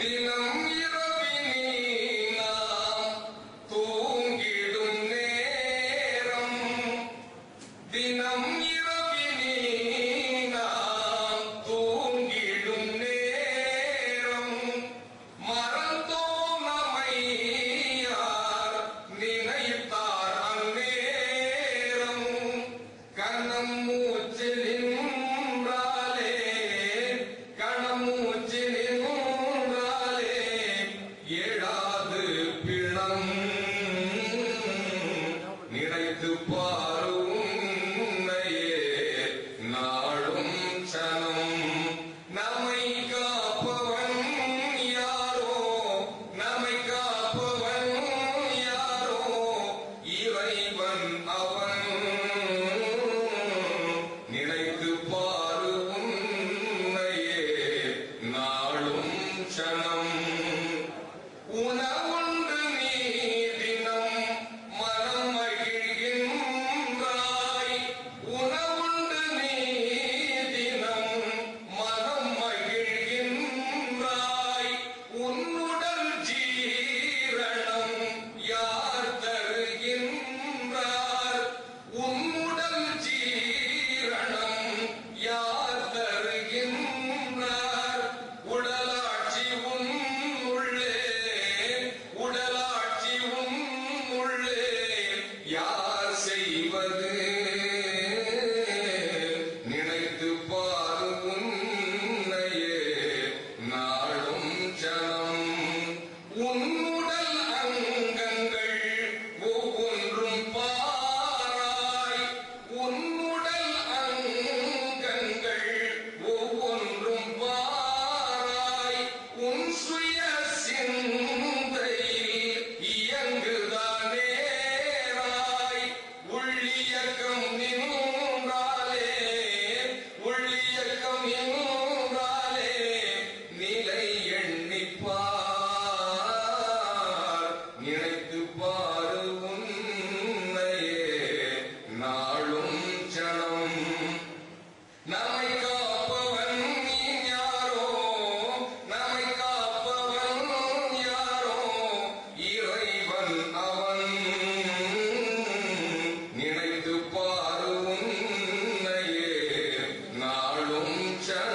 Dinam do Pai. யார் செய்வது? Luke Chad.